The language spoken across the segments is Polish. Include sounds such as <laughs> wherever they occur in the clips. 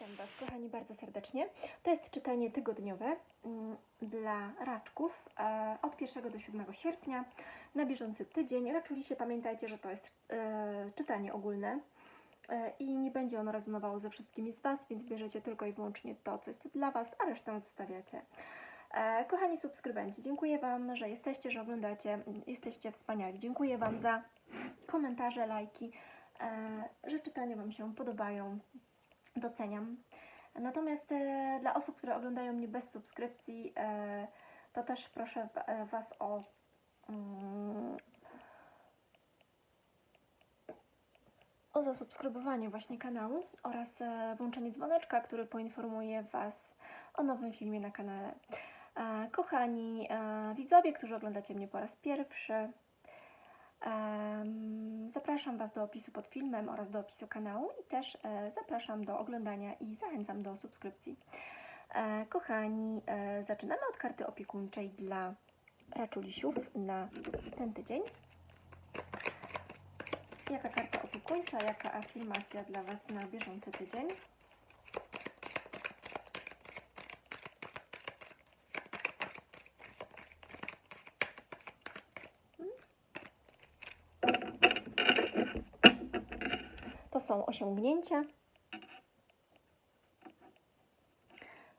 Witam Was, kochani, bardzo serdecznie. To jest czytanie tygodniowe mm, dla raczków e, od 1 do 7 sierpnia na bieżący tydzień. Raczuliście, pamiętajcie, że to jest e, czytanie ogólne e, i nie będzie ono rezonowało ze wszystkimi z Was, więc bierzecie tylko i wyłącznie to, co jest dla Was, a resztę zostawiacie. Kochani subskrybenci, dziękuję Wam, że jesteście, że oglądacie. Jesteście wspaniali. Dziękuję Wam za komentarze, lajki, że czytania Wam się podobają doceniam. Natomiast e, dla osób, które oglądają mnie bez subskrypcji, e, to też proszę e, Was o mm, o zasubskrybowanie właśnie kanału oraz włączenie dzwoneczka, który poinformuje Was o nowym filmie na kanale. Kochani widzowie, którzy oglądacie mnie po raz pierwszy, Zapraszam Was do opisu pod filmem oraz do opisu kanału i też e, zapraszam do oglądania i zachęcam do subskrypcji. E, kochani, e, zaczynamy od karty opiekuńczej dla raczulisiów na ten tydzień. Jaka karta opiekuńcza, jaka afirmacja dla Was na bieżący tydzień? Są osiągnięcia.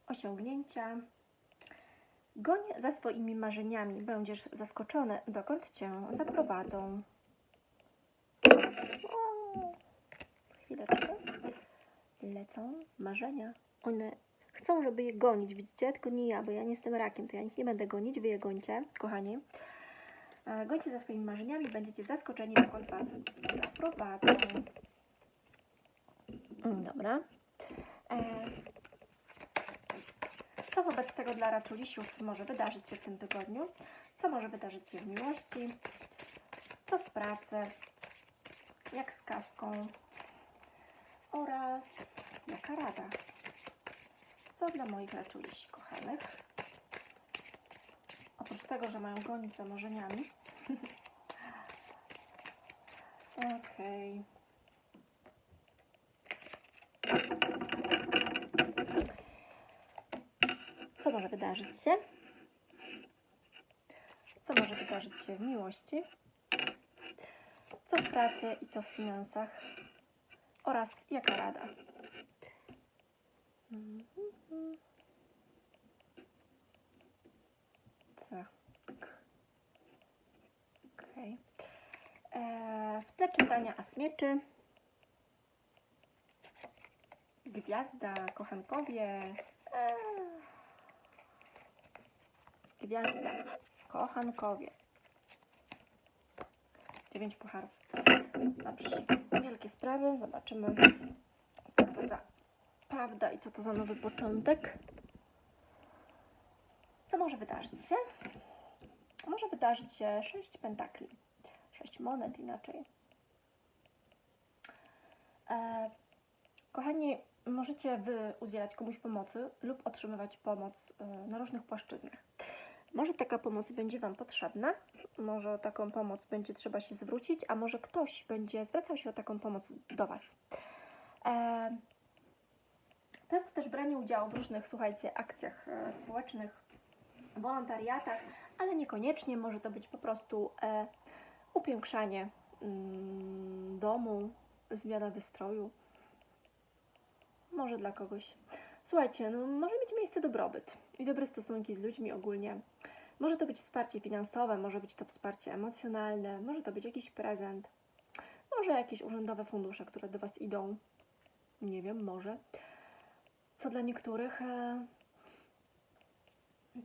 Osiągnięcia. Goń za swoimi marzeniami. Będziesz zaskoczony, dokąd cię zaprowadzą. O, chwileczkę. Lecą marzenia. One chcą, żeby je gonić, widzicie? Tylko nie ja, bo ja nie jestem rakiem, to ja ich nie będę gonić. Wy je gońcie, kochani. E, Gońcie za swoimi marzeniami, będziecie zaskoczeni, dokąd Was zaprowadzą. Mm, Dobra. E, Co wobec tego dla raczulisiów może wydarzyć się w tym tygodniu? Co może wydarzyć się w miłości? Co w pracy? Jak z kaską? Oraz jaka rada? Co dla moich raczulisi kochanych? Oprócz tego, że mają gonić za marzeniami. <laughs> Okej. Co może wydarzyć się? Co może wydarzyć się w miłości? Co w pracy i co w finansach? Oraz jaka rada? Tak. Okej. Eee, W tle czytania Asmieczy. Gwiazda, kochankowie. Eee. Gwiazda, kochankowie. Dziewięć pucharów. Dobrze. Wielkie sprawy. Zobaczymy, co to za prawda i co to za nowy początek. Co może wydarzyć się? Może wydarzyć się sześć pentakli. Sześć monet inaczej. E, kochani, możecie Wy udzielać komuś pomocy lub otrzymywać pomoc e, na różnych płaszczyznach. Może taka pomoc będzie Wam potrzebna, może o taką pomoc będzie trzeba się zwrócić, a może ktoś będzie zwracał się o taką pomoc do Was. E, to jest też branie udziału w różnych, słuchajcie, akcjach e, społecznych, wolontariatach, ale niekoniecznie może to być po prostu e, upiększanie mm, domu, zmiana wystroju. Może dla kogoś. Słuchajcie, no, może mieć miejsce dobrobyt i dobre stosunki z ludźmi ogólnie. Może to być wsparcie finansowe, może być to wsparcie emocjonalne, może to być jakiś prezent, może jakieś urzędowe fundusze, które do Was idą. Nie wiem, może. Co dla niektórych e,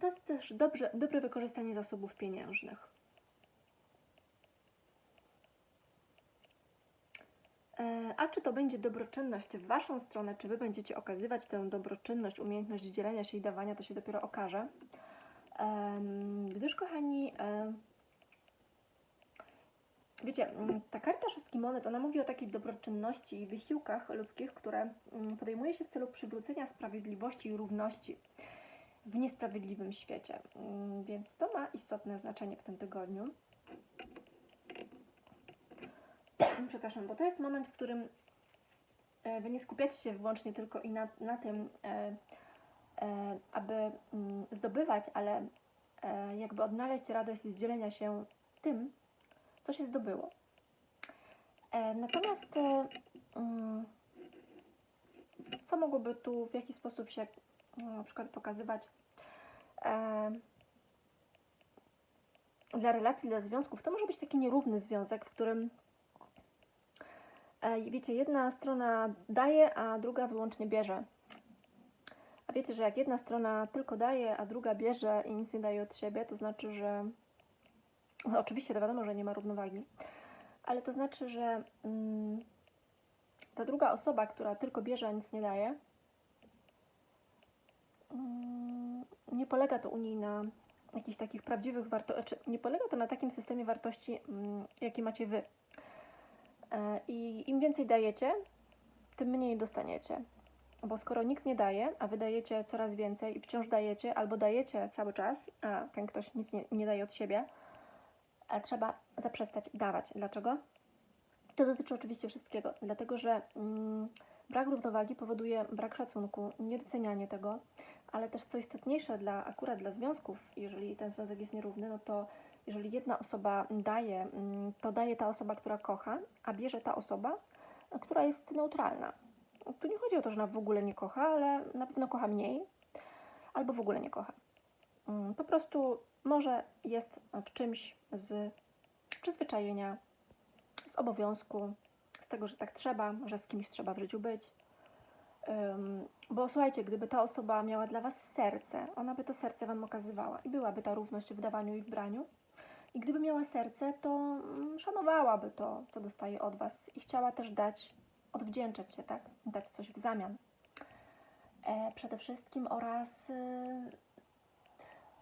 to jest też dobrze, dobre wykorzystanie zasobów pieniężnych. A czy to będzie dobroczynność w Waszą stronę, czy Wy będziecie okazywać tę dobroczynność, umiejętność dzielenia się i dawania, to się dopiero okaże. Gdyż, kochani, e, wiecie, mm, ta karta szóstki monet, ona mówi o takiej dobroczynności i wysiłkach ludzkich, które mm, podejmuje się w celu przywrócenia sprawiedliwości i równości w niesprawiedliwym świecie. Mm, Więc to ma istotne znaczenie w tym tygodniu. <coughs> Przepraszam, bo to jest moment, w którym e, Wy nie skupiacie się wyłącznie tylko i na, na tym, e, e, aby mm, zdobywać, ale jakby odnaleźć radość z dzielenia się tym, co się zdobyło. Natomiast mm, co mogłoby tu w jaki sposób się mm, na przykład pokazywać dla relacji, dla związków? To może być taki nierówny związek, w którym wiecie, jedna strona daje, a druga wyłącznie bierze. A wiecie, że jak jedna strona tylko daje, a druga bierze i nic nie daje od siebie, to znaczy, że no, oczywiście to wiadomo, że nie ma równowagi, ale to znaczy, że mm, ta druga osoba, która tylko bierze, a nic nie daje, mm, nie polega to u niej na jakichś takich prawdziwych wartościach, nie polega to na takim systemie wartości, mm, jaki macie wy. E, I im więcej dajecie, tym mniej dostaniecie. Bo skoro nikt nie daje, a wy dajecie coraz więcej i wciąż dajecie, albo dajecie cały czas, a ten ktoś nic nie, nie daje od siebie, a trzeba zaprzestać dawać. Dlaczego? To dotyczy oczywiście wszystkiego, dlatego że mm, brak równowagi powoduje brak szacunku, niedocenianie tego, ale też co istotniejsze dla akurat dla związków, jeżeli ten związek jest nierówny, no to jeżeli jedna osoba daje, mm, to daje ta osoba, która kocha, a bierze ta osoba, która jest neutralna. Tu nie chodzi o to, że ona w ogóle nie kocha, ale na pewno kocha mniej, albo w ogóle nie kocha. Mm, Po prostu może jest w czymś z przyzwyczajenia, z obowiązku, z tego, że tak trzeba, że z kimś trzeba w życiu być. Bo słuchajcie, gdyby ta osoba miała dla Was serce, ona by to serce Wam okazywała i byłaby ta równość w dawaniu i w braniu. I gdyby miała serce, to mm, szanowałaby to, co dostaje od Was i chciała też dać, odwdzięczać się, tak? Dać coś w zamian. E, przede wszystkim oraz y,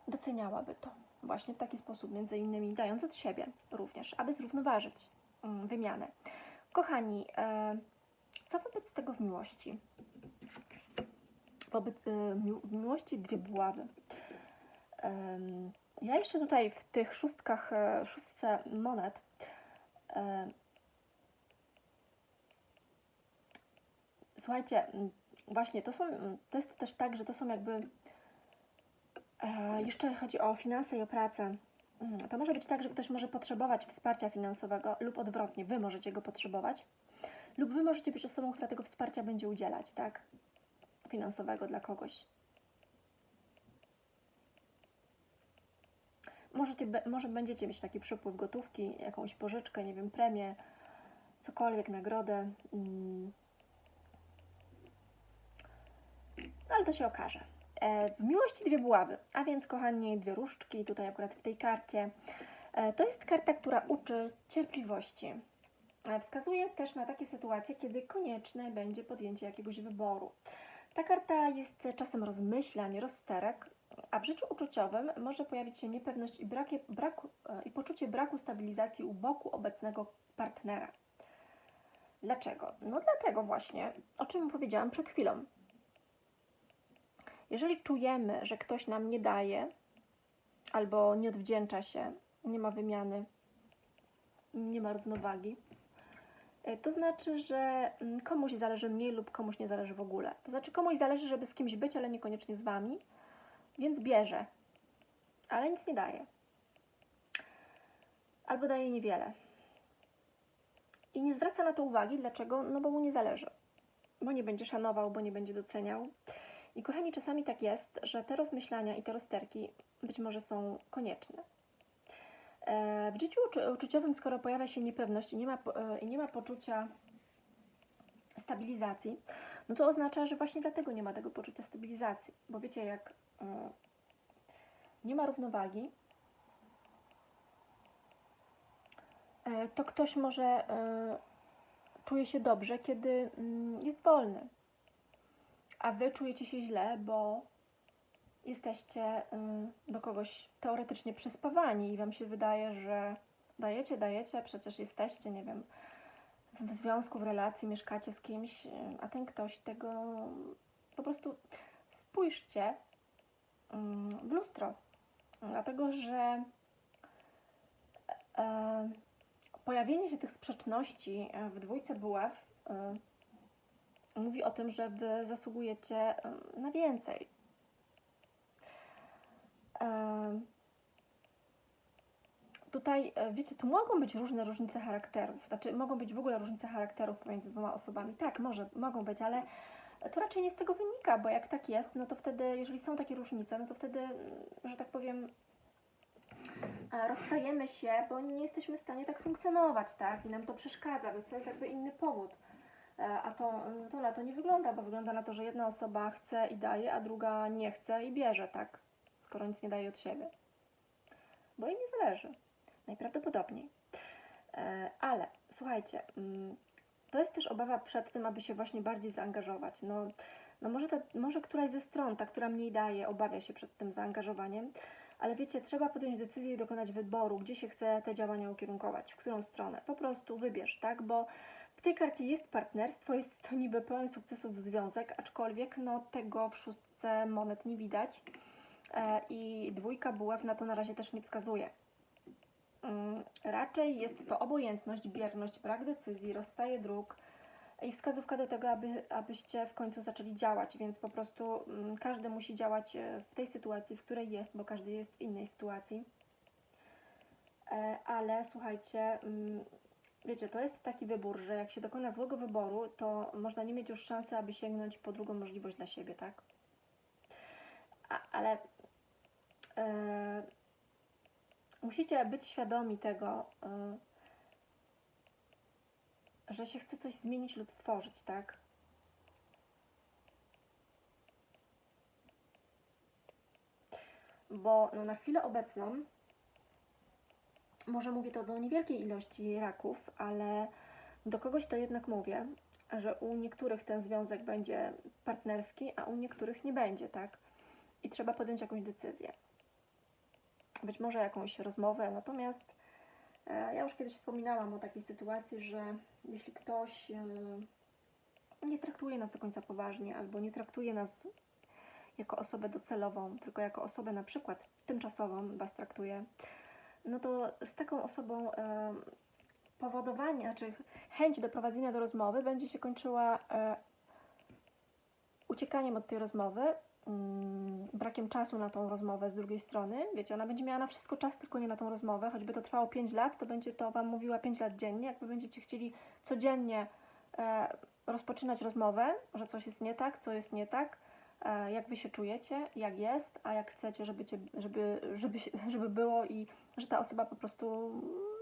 doceniałaby to właśnie w taki sposób, między innymi dając od siebie również, aby zrównoważyć mm, wymianę. Kochani, e, co wobec tego w miłości? Wobec e, mi- w miłości dwie buławy. Em, Ja jeszcze tutaj w tych szóstkach, e, szóstce monet e, słuchajcie, właśnie to są, to jest też tak, że to są jakby e, jeszcze chodzi o finanse i o pracę. Mm, To może być tak, że ktoś może potrzebować wsparcia finansowego lub odwrotnie, Wy możecie go potrzebować lub Wy możecie być osobą, która tego wsparcia będzie udzielać, tak? Finansowego dla kogoś. Możecie, może będziecie mieć taki przepływ gotówki, jakąś pożyczkę, nie wiem, premię, cokolwiek, nagrodę. Mm. No ale to się okaże. E, w miłości dwie buławy, a więc, kochani, dwie różdżki, tutaj akurat w tej karcie. E, to jest karta, która uczy cierpliwości. E, Wskazuje też na takie sytuacje, kiedy konieczne będzie podjęcie jakiegoś wyboru. Ta karta jest czasem rozmyślań, rozsterek, a w życiu uczuciowym może pojawić się niepewność i, brakie, braku, e, i poczucie braku stabilizacji u boku obecnego partnera. Dlaczego? No dlatego właśnie, o czym powiedziałam przed chwilą. Jeżeli czujemy, że ktoś nam nie daje albo nie odwdzięcza się, nie ma wymiany, nie ma równowagi, e, to znaczy, że mm, komuś zależy mniej lub komuś nie zależy w ogóle. To znaczy, komuś zależy, żeby z kimś być, ale niekoniecznie z wami, więc bierze, ale nic nie daje. Albo daje niewiele. I nie zwraca na to uwagi. Dlaczego? No bo mu nie zależy. Bo nie będzie szanował, bo nie będzie doceniał. I kochani, czasami tak jest, że te rozmyślania i te rozterki być może są konieczne. E, W życiu uczu- uczuciowym, skoro pojawia się niepewność i nie ma, e, i nie ma poczucia stabilizacji, no to oznacza, że właśnie dlatego nie ma tego poczucia stabilizacji. Bo wiecie, jak e, nie ma równowagi, e, to ktoś może e, czuje się dobrze, kiedy mm, jest wolny, a wy czujecie się źle, bo jesteście do kogoś teoretycznie przyspawani i wam się wydaje, że dajecie, dajecie, przecież jesteście, nie wiem, w związku, w relacji, mieszkacie z kimś, y, a ten ktoś tego po prostu spójrzcie mm, w lustro, dlatego że e, pojawienie się tych sprzeczności e, w dwójce buław e, mówi o tym, że Wy zasługujecie em, na więcej. Tutaj, e, wiecie, tu mogą być różne różnice charakterów. Znaczy, mogą być w ogóle różnice charakterów pomiędzy dwoma osobami. Tak, może, mogą być, ale to raczej nie z tego wynika, bo jak tak jest, no to wtedy, jeżeli są takie różnice, no to wtedy, mm, że tak powiem, e, rozstajemy się, bo nie jesteśmy w stanie tak funkcjonować, tak? I nam to przeszkadza, więc to jest jakby inny powód. E, A to, mm, to na to nie wygląda, bo wygląda na to, że jedna osoba chce i daje, a druga nie chce i bierze, tak? Skoro nic nie daje od siebie. Bo jej nie zależy. Najprawdopodobniej. E, Ale słuchajcie, mm, to jest też obawa przed tym, aby się właśnie bardziej zaangażować. No, no może, ta, może któraś ze stron, ta, która mniej daje, obawia się przed tym zaangażowaniem, ale wiecie, trzeba podjąć decyzję i dokonać wyboru, gdzie się chce te działania ukierunkować, w którą stronę. Po prostu wybierz, tak? Bo w tej karcie jest partnerstwo, jest to niby pełen sukcesów związek, aczkolwiek no, tego w szóstce monet nie widać. E, I dwójka buław na to na razie też nie wskazuje. Mm, Raczej jest to obojętność, bierność, brak decyzji, rozstaje dróg i wskazówka do tego, aby, abyście w końcu zaczęli działać, więc po prostu mm, każdy musi działać e, w tej sytuacji, w której jest, bo każdy jest w innej sytuacji. E, Ale słuchajcie, mm, wiecie, to jest taki wybór, że jak się dokona złego wyboru, to można nie mieć już szansy, aby sięgnąć po drugą możliwość dla siebie, tak? A, ale e, musicie być świadomi tego, y, że się chce coś zmienić lub stworzyć, tak? Bo no, na chwilę obecną, może mówię to do niewielkiej ilości raków, ale do kogoś to jednak mówię, że u niektórych ten związek będzie partnerski, a u niektórych nie będzie, tak? I trzeba podjąć jakąś decyzję być może jakąś rozmowę. Natomiast e, ja już kiedyś wspominałam o takiej sytuacji, że jeśli ktoś e, nie traktuje nas do końca poważnie albo nie traktuje nas jako osobę docelową, tylko jako osobę na przykład tymczasową Was traktuje, no to z taką osobą e, powodowanie, znaczy chęć doprowadzenia do rozmowy będzie się kończyła uciekaniem od tej rozmowy, mm, brakiem czasu na tą rozmowę z drugiej strony. Wiecie, ona będzie miała na wszystko czas, tylko nie na tą rozmowę. Choćby to trwało 5 lat, to będzie to Wam mówiła 5 lat dziennie. Jakby będziecie chcieli codziennie e, rozpoczynać rozmowę, że coś jest nie tak, co jest nie tak, e, jak Wy się czujecie, jak jest, a jak chcecie, żeby, cię, żeby, żeby, <laughs> żeby było i że ta osoba po prostu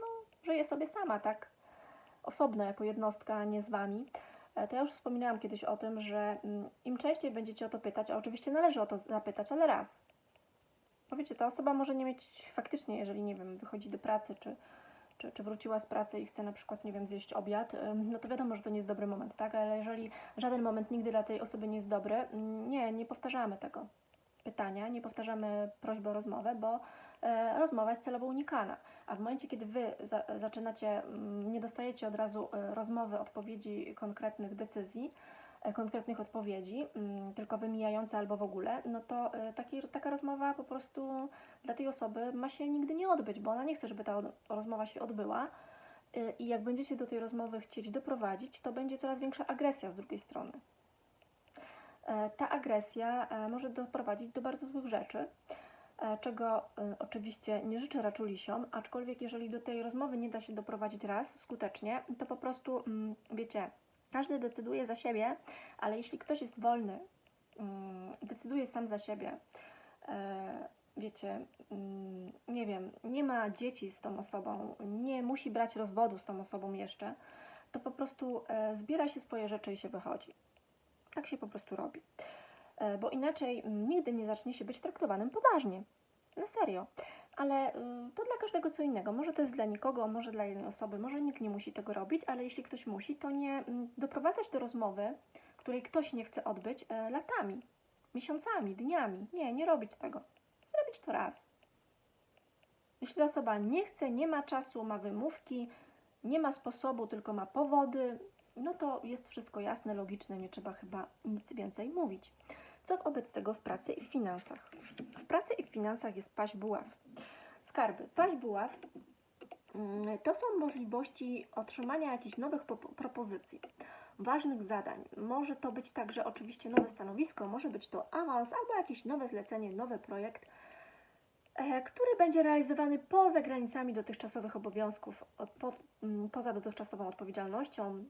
no, żyje sobie sama, tak? Osobno, jako jednostka, nie z Wami. E, To ja już wspominałam kiedyś o tym, że mm, im częściej będziecie o to pytać, a oczywiście należy o to zapytać, ale raz. Bo wiecie, ta osoba może nie mieć faktycznie, jeżeli nie wiem, wychodzi do pracy, czy, czy, czy wróciła z pracy i chce na przykład, nie wiem, zjeść obiad, no to wiadomo, że to nie jest dobry moment, tak? Ale jeżeli żaden moment nigdy dla tej osoby nie jest dobry, mm, nie, nie powtarzamy tego pytania, nie powtarzamy prośby o rozmowę, bo rozmowa jest celowo unikana. A w momencie, kiedy Wy za, zaczynacie, mm, nie dostajecie od razu e, rozmowy, odpowiedzi konkretnych decyzji, e, konkretnych odpowiedzi, mm, tylko wymijające albo w ogóle, no to e, taki, taka rozmowa po prostu dla tej osoby ma się nigdy nie odbyć, bo ona nie chce, żeby ta rozmowa się odbyła. E, I jak będziecie do tej rozmowy chcieć doprowadzić, to będzie coraz większa agresja z drugiej strony. E, Ta agresja e, może doprowadzić do bardzo złych rzeczy, e, czego e, oczywiście nie życzę raczulisiom, aczkolwiek jeżeli do tej rozmowy nie da się doprowadzić raz skutecznie, to po prostu, mm, wiecie, każdy decyduje za siebie, ale jeśli ktoś jest wolny, mm, decyduje sam za siebie, e, wiecie, mm, nie wiem, nie ma dzieci z tą osobą, nie musi brać rozwodu z tą osobą jeszcze, to po prostu e, zbiera się swoje rzeczy i się wychodzi. Tak się po prostu robi. E, Bo inaczej mm, nigdy nie zacznie się być traktowanym poważnie. Na serio. Ale y, to dla każdego co innego. Może to jest dla nikogo, może dla jednej osoby, może nikt nie musi tego robić, ale jeśli ktoś musi, to nie mm, doprowadzać do rozmowy, której ktoś nie chce odbyć e, latami, miesiącami, dniami. Nie, nie robić tego. Zrobić to raz. Jeśli osoba nie chce, nie ma czasu, ma wymówki, nie ma sposobu, tylko ma powody, no to jest wszystko jasne, logiczne, nie trzeba chyba nic więcej mówić. Co wobec tego w pracy i w finansach? W pracy i w finansach jest paść buław. Skarby. Paść buław mm, to są możliwości otrzymania jakichś nowych po- propozycji. ważnych zadań. Może to być także oczywiście nowe stanowisko, może być to awans albo jakieś nowe zlecenie, nowy projekt, e, który będzie realizowany poza granicami dotychczasowych obowiązków, po, mm, poza dotychczasową odpowiedzialnością.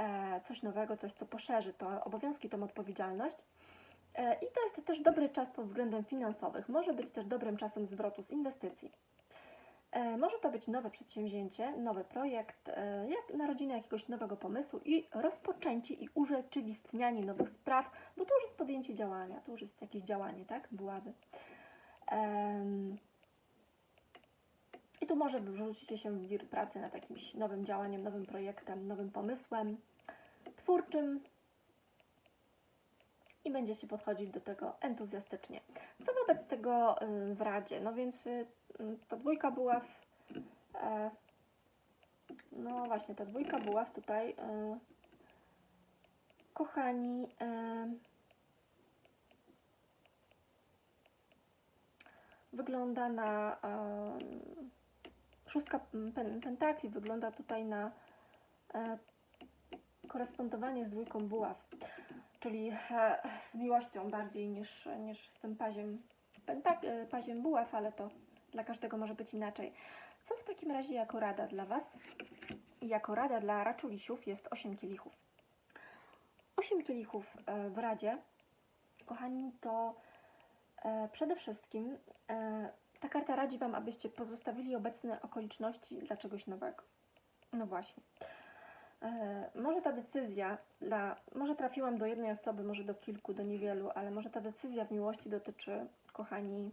E, Coś nowego, coś, co poszerzy to obowiązki, tą odpowiedzialność. E, I to jest też dobry czas pod względem finansowym. Może być też dobrym czasem zwrotu z inwestycji. E, Może to być nowe przedsięwzięcie, nowy projekt, jak narodziny jakiegoś nowego pomysłu i rozpoczęcie i urzeczywistnianie nowych spraw, bo to już jest podjęcie działania, to już jest jakieś działanie, tak? Buławy. I tu może wrzucicie się w pracy nad jakimś nowym działaniem, nowym projektem, nowym pomysłem twórczym i będziecie podchodzić do tego entuzjastycznie. Co wobec tego y, w Radzie? No więc y, ta dwójka buław, e, no właśnie, ta dwójka buław tutaj, y, kochani, wygląda na szóstka pen, pentakli, wygląda tutaj na e, korespondowanie z dwójką buław, czyli e, z miłością bardziej niż, niż z tym paziem, pentak, e, paziem buław, ale to dla każdego może być inaczej. Co w takim razie jako rada dla Was? I jako rada dla raczulisiów jest 8 kielichów. 8 kielichów e, w radzie, kochani, to przede wszystkim ta karta radzi Wam, abyście pozostawili obecne okoliczności dla czegoś nowego. No właśnie. E, Może ta decyzja, dla, może trafiłam do jednej osoby, może do kilku, do niewielu, ale może ta decyzja w miłości dotyczy, kochani,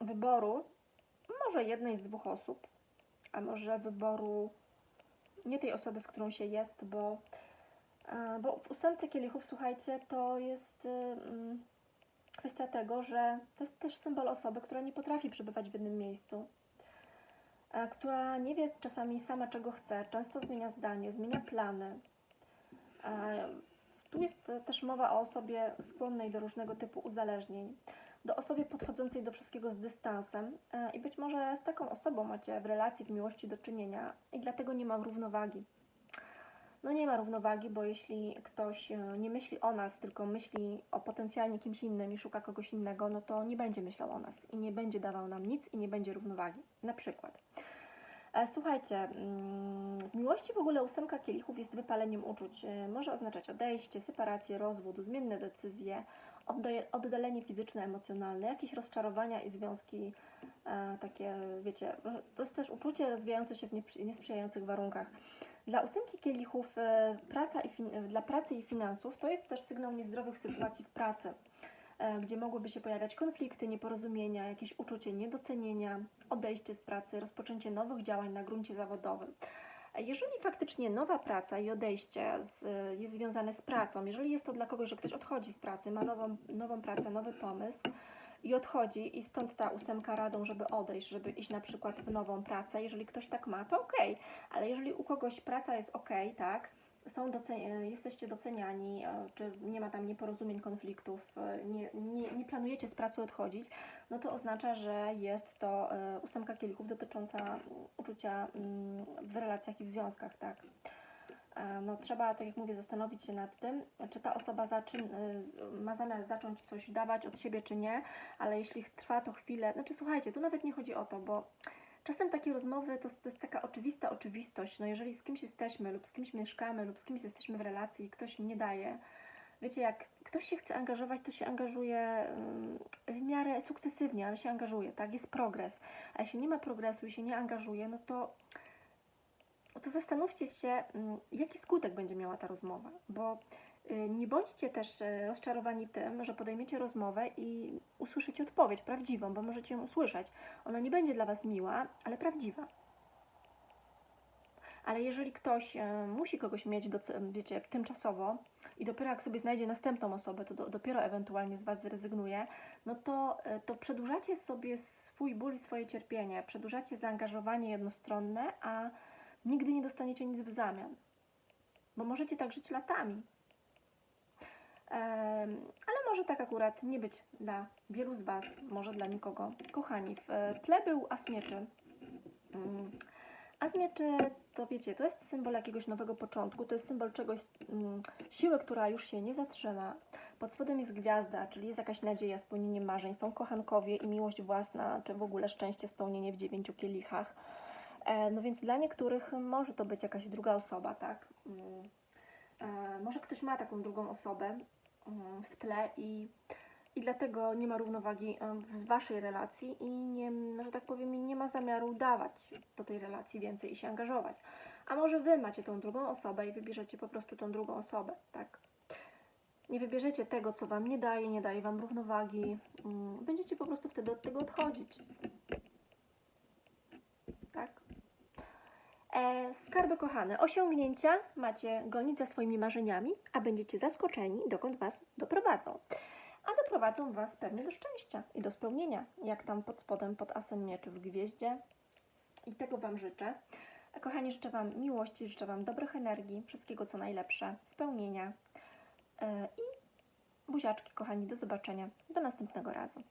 wyboru może jednej z dwóch osób, a może wyboru nie tej osoby, z którą się jest, bo, e, bo w ósemce kielichów, słuchajcie, to jest kwestia tego, że to jest też symbol osoby, która nie potrafi przebywać w jednym miejscu która nie wie czasami sama czego chce, często zmienia zdanie, zmienia plany. E, Tu jest e, też mowa o osobie skłonnej do różnego typu uzależnień, do osobie podchodzącej do wszystkiego z dystansem e, i być może z taką osobą macie w relacji, w miłości do czynienia i dlatego nie ma równowagi. No nie ma równowagi, bo jeśli ktoś e, nie myśli o nas, tylko myśli o potencjalnie kimś innym i szuka kogoś innego, no to nie będzie myślał o nas i nie będzie dawał nam nic i nie będzie równowagi. Na przykład. E, Słuchajcie, mm, w miłości w ogóle ósemka kielichów jest wypaleniem uczuć. E, Może oznaczać odejście, separację, rozwód, zmienne decyzje, oddalenie fizyczne, emocjonalne, jakieś rozczarowania i związki takie, wiecie, to jest też uczucie rozwijające się w niesprzyjających warunkach. Dla ósemki kielichów e, praca i e, dla pracy i finansów to jest też sygnał niezdrowych sytuacji w pracy e, gdzie mogłyby się pojawiać konflikty, nieporozumienia, jakieś uczucie niedocenienia, odejście z pracy, rozpoczęcie nowych działań na gruncie zawodowym. Jeżeli faktycznie nowa praca i odejście z, jest związane z pracą, jeżeli jest to dla kogoś, że ktoś odchodzi z pracy, ma nową, nową pracę, nowy pomysł i odchodzi i stąd ta ósemka radą, żeby odejść, żeby iść na przykład w nową pracę, jeżeli ktoś tak ma, to okej, ale jeżeli u kogoś praca jest okej, tak, są docen- jesteście doceniani, e, czy nie ma tam nieporozumień, konfliktów, e, nie, nie, nie planujecie z pracy odchodzić, no to oznacza, że jest to e, ósemka kielichów dotycząca uczucia mm, w relacjach i w związkach, tak. E, No, trzeba, tak jak mówię, zastanowić się nad tym, czy ta osoba zaczyn, y, ma zamiar zacząć coś dawać od siebie, czy nie, ale jeśli trwa to chwilę, znaczy słuchajcie, tu nawet nie chodzi o to, bo czasem takie rozmowy to, to jest taka oczywista oczywistość. No, jeżeli z kimś jesteśmy, lub z kimś mieszkamy, lub z kimś jesteśmy w relacji i ktoś nie daje, wiecie, jak ktoś się chce angażować, to się angażuje ym, w miarę sukcesywnie, ale się angażuje, tak? Jest progres. A jeśli nie ma progresu i się nie angażuje, no to to zastanówcie się, mm, jaki skutek będzie miała ta rozmowa, bo y, nie bądźcie też y, rozczarowani tym, że podejmiecie rozmowę i usłyszycie odpowiedź prawdziwą, bo możecie ją usłyszeć. Ona nie będzie dla Was miła, ale prawdziwa. Ale jeżeli ktoś e, musi kogoś mieć, wiecie, tymczasowo i dopiero jak sobie znajdzie następną osobę, to do, dopiero ewentualnie z Was zrezygnuje, no to, to przedłużacie sobie swój ból i swoje cierpienie, przedłużacie zaangażowanie jednostronne, a nigdy nie dostaniecie nic w zamian. Bo możecie tak żyć latami. Ale może tak akurat nie być dla wielu z Was, może dla nikogo. Kochani, w e, tle był as mieczy. Mm, A z mieczy, to wiecie, to jest symbol jakiegoś nowego początku, to jest symbol czegoś, mm, siły, która już się nie zatrzyma. Pod spodem jest gwiazda, czyli jest jakaś nadzieja, spełnienie marzeń, są kochankowie i miłość własna, czy w ogóle szczęście, spełnienie w dziewięciu kielichach. E, no więc dla niektórych może to być jakaś druga osoba, tak? Mm. E, może ktoś ma taką drugą osobę mm, w tle i, i dlatego nie ma równowagi em, w waszej relacji i nie, że tak powiem, nie ma zamiaru dawać do tej relacji więcej i się angażować. A może wy macie tą drugą osobę i wybierzecie po prostu tą drugą osobę, tak? Nie wybierzecie tego, co wam nie daje, nie daje wam równowagi. mm, Będziecie po prostu wtedy od tego odchodzić. Tak? E, skarby kochane, osiągnięcia macie gonić za swoimi marzeniami, a będziecie zaskoczeni, dokąd Was doprowadzą. A doprowadzą Was pewnie do szczęścia i do spełnienia, jak tam pod spodem, pod asem mieczy w gwieździe. I tego Wam życzę. A Kochani, życzę Wam miłości, życzę Wam dobrych energii, wszystkiego co najlepsze, spełnienia. E, I buziaczki, kochani, do zobaczenia. Do następnego razu.